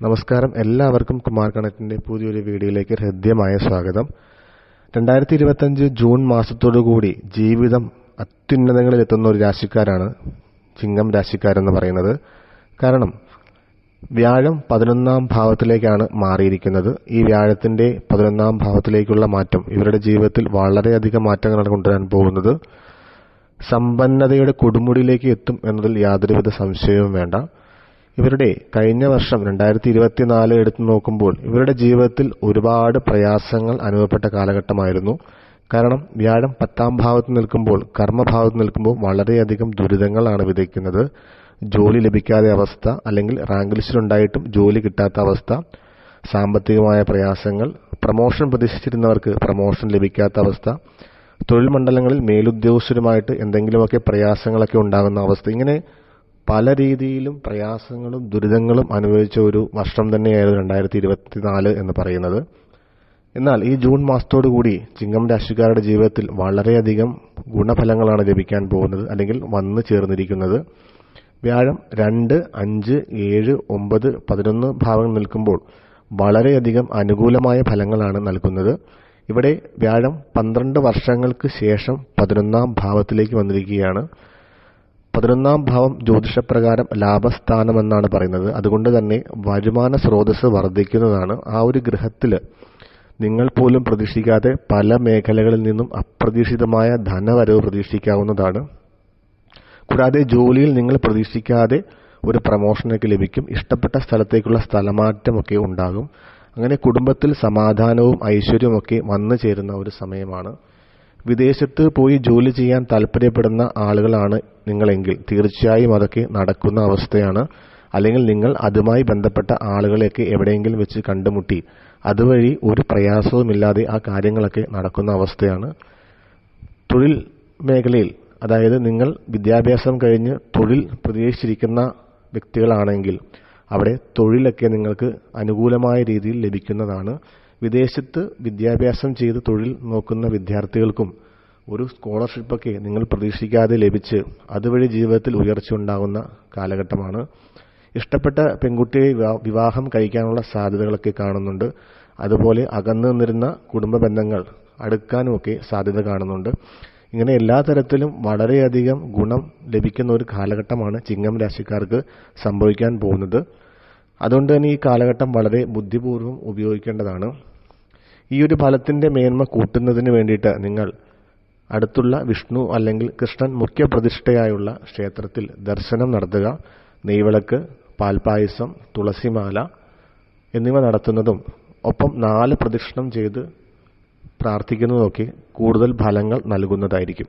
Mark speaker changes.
Speaker 1: നമസ്കാരം. എല്ലാവർക്കും കുമാർ കണക്കിന്റെ പുതിയൊരു വീഡിയോയിലേക്ക് ഹൃദ്യമായ സ്വാഗതം. രണ്ടായിരത്തി ഇരുപത്തഞ്ച് ജൂൺ മാസത്തോടുകൂടി ജീവിതം അത്യുന്നതങ്ങളിൽ എത്തുന്ന ഒരു രാശിക്കാരാണ് ചിങ്ങം രാശിക്കാരെന്ന് പറയുന്നത്. കാരണം വ്യാഴം പതിനൊന്നാം ഭാവത്തിലേക്കാണ് മാറിയിരിക്കുന്നത്. ഈ വ്യാഴത്തിന്റെ പതിനൊന്നാം ഭാവത്തിലേക്കുള്ള മാറ്റം ഇവരുടെ ജീവിതത്തിൽ വളരെയധികം മാറ്റങ്ങളാണ് കൊണ്ടുവരാൻ പോകുന്നത്. സമ്പന്നതയുടെ കൊടുമുടിയിലേക്ക് എത്തും എന്നതിൽ യാതൊരുവിധ സംശയവും വേണ്ട. ഇവരുടെ കഴിഞ്ഞ വർഷം രണ്ടായിരത്തി ഇരുപത്തിനാല് എടുത്തു നോക്കുമ്പോൾ ഇവരുടെ ജീവിതത്തിൽ ഒരുപാട് പ്രയാസങ്ങൾ അനുഭവപ്പെട്ട കാലഘട്ടമായിരുന്നു. കാരണം വ്യാഴം പത്താം ഭാവത്ത് നിൽക്കുമ്പോൾ കർമ്മഭാവത്ത് നിൽക്കുമ്പോൾ വളരെയധികം ദുരിതങ്ങളാണ് വിതയ്ക്കുന്നത്. ജോലി ലഭിക്കാതെ അവസ്ഥ അല്ലെങ്കിൽ റാങ്ക് ലിസ്റ്റിലുണ്ടായിട്ടും ജോലി കിട്ടാത്ത അവസ്ഥ സാമ്പത്തികമായ പ്രയാസങ്ങൾ പ്രമോഷൻ പ്രതീക്ഷിച്ചിരുന്നവർക്ക് പ്രമോഷൻ ലഭിക്കാത്ത അവസ്ഥ തൊഴിൽ മണ്ഡലങ്ങളിൽ മേലുദ്യോഗസ്ഥരുമായിട്ട് എന്തെങ്കിലുമൊക്കെ പ്രയാസങ്ങളൊക്കെ ഉണ്ടാകുന്ന അവസ്ഥ. ഇങ്ങനെ പല രീതിയിലും പ്രയാസങ്ങളും ദുരിതങ്ങളും അനുഭവിച്ച ഒരു വർഷം തന്നെയായിരുന്നു രണ്ടായിരത്തി ഇരുപത്തിനാല് എന്ന് പറയുന്നത്. എന്നാൽ ഈ ജൂൺ മാസത്തോടുകൂടി ചിങ്ങം രാശിക്കാരുടെ ജീവിതത്തിൽ വളരെയധികം ഗുണഫലങ്ങളാണ് ലഭിക്കാൻ പോകുന്നത് അല്ലെങ്കിൽ വന്നു ചേർന്നിരിക്കുന്നത്. വ്യാഴം രണ്ട് അഞ്ച് ഏഴ് ഒമ്പത് പതിനൊന്ന് ഭാവങ്ങൾ നിൽക്കുമ്പോൾ വളരെയധികം അനുകൂലമായ ഫലങ്ങളാണ് നൽകുന്നത്. ഇവിടെ വ്യാഴം പന്ത്രണ്ട് വർഷങ്ങൾക്ക് ശേഷം പതിനൊന്നാം ഭാവത്തിലേക്ക് വന്നിരിക്കുകയാണ്. പതിനൊന്നാം ഭാവം ജ്യോതിഷപ്രകാരം ലാഭസ്ഥാനമെന്നാണ് പറയുന്നത്. അതുകൊണ്ട് തന്നെ വരുമാന സ്രോതസ് വർദ്ധിക്കുന്നതാണ് ആ ഒരു ഗ്രഹത്തിൽ നിങ്ങൾ പോലും പ്രതീക്ഷിക്കാതെ പല മേഖലകളിൽ നിന്നും അപ്രതീക്ഷിതമായ ധനവരവ് പ്രതീക്ഷിക്കാവുന്നതാണ്. കൂടാതെ ജോലിയിൽ നിങ്ങൾ പ്രതീക്ഷിക്കാതെ ഒരു പ്രമോഷനൊക്കെ ലഭിക്കും. ഇഷ്ടപ്പെട്ട സ്ഥലത്തേക്കുള്ള സ്ഥലമാറ്റമൊക്കെ ഉണ്ടാകും. അങ്ങനെ കുടുംബത്തിൽ സമാധാനവും ഐശ്വര്യവും ഒക്കെ വന്നു ചേരുന്ന ഒരു സമയമാണ്. വിദേശത്ത് പോയി ജോലി ചെയ്യാൻ താല്പര്യപ്പെടുന്ന ആളുകളാണ് നിങ്ങളെങ്കിൽ. തീർച്ചയായും അതൊക്കെ നടക്കുന്ന അവസ്ഥയാണ്. അല്ലെങ്കിൽ നിങ്ങൾ അതുമായി ബന്ധപ്പെട്ട ആളുകളെയൊക്കെ എവിടെയെങ്കിലും വെച്ച് കണ്ടുമുട്ടി. അതുവഴി ഒരു പ്രയാസവുമില്ലാതെ ആ കാര്യങ്ങളൊക്കെ നടക്കുന്ന അവസ്ഥയാണ്. തൊഴിൽ മേഖലയിൽ അതായത് നിങ്ങൾ വിദ്യാഭ്യാസം കഴിഞ്ഞ് തൊഴിൽ പ്രതീക്ഷിച്ചിരിക്കുന്ന വ്യക്തികളാണെങ്കിൽ അവിടെ തൊഴിലൊക്കെ നിങ്ങൾക്ക് അനുകൂലമായ രീതിയിൽ ലഭിക്കുന്നതാണ്. വിദേശത്ത് വിദ്യാഭ്യാസം ചെയ്ത് തൊഴിൽ നോക്കുന്ന വിദ്യാർത്ഥികൾക്കും ഒരു സ്കോളർഷിപ്പൊക്കെ നിങ്ങൾ പ്രതീക്ഷിക്കാതെ ലഭിച്ച് അതുവഴി ജീവിതത്തിൽ ഉയർച്ച ഉണ്ടാകുന്ന കാലഘട്ടമാണ്. ഇഷ്ടപ്പെട്ട പെൺകുട്ടിയെ വിവാഹം കഴിക്കാനുള്ള സാധ്യതകളൊക്കെ കാണുന്നുണ്ട്. അതുപോലെ അകന്നു നിന്നിരുന്ന കുടുംബ ബന്ധങ്ങൾ അടുക്കാനുമൊക്കെ സാധ്യത കാണുന്നുണ്ട്. ഇങ്ങനെ എല്ലാ തരത്തിലും വളരെയധികം ഗുണം ലഭിക്കുന്ന ഒരു കാലഘട്ടമാണ് ചിങ്ങം രാശിക്കാർക്ക് സംഭവിക്കാൻ പോകുന്നത്. അതുകൊണ്ട് തന്നെ ഈ കാലഘട്ടം വളരെ ബുദ്ധിപൂർവം ഉപയോഗിക്കേണ്ടതാണ്. ഈ ഒരു ഫലത്തിന്റെ മേന്മ കൂട്ടുന്നതിന് വേണ്ടിയിട്ട് നിങ്ങൾ അടുത്തുള്ള വിഷ്ണു അല്ലെങ്കിൽ കൃഷ്ണൻ മുഖ്യപ്രതിഷ്ഠയായുള്ള ക്ഷേത്രത്തിൽ ദർശനം നടത്തുക. നെയ്വിളക്ക് പാൽപായസം തുളസിമാല എന്നിവ നടത്തുന്നതും ഒപ്പം നാല് പ്രദക്ഷിണം ചെയ്ത് പ്രാർത്ഥിക്കുന്നതൊക്കെ കൂടുതൽ ഫലങ്ങൾ നൽകുന്നതായിരിക്കും.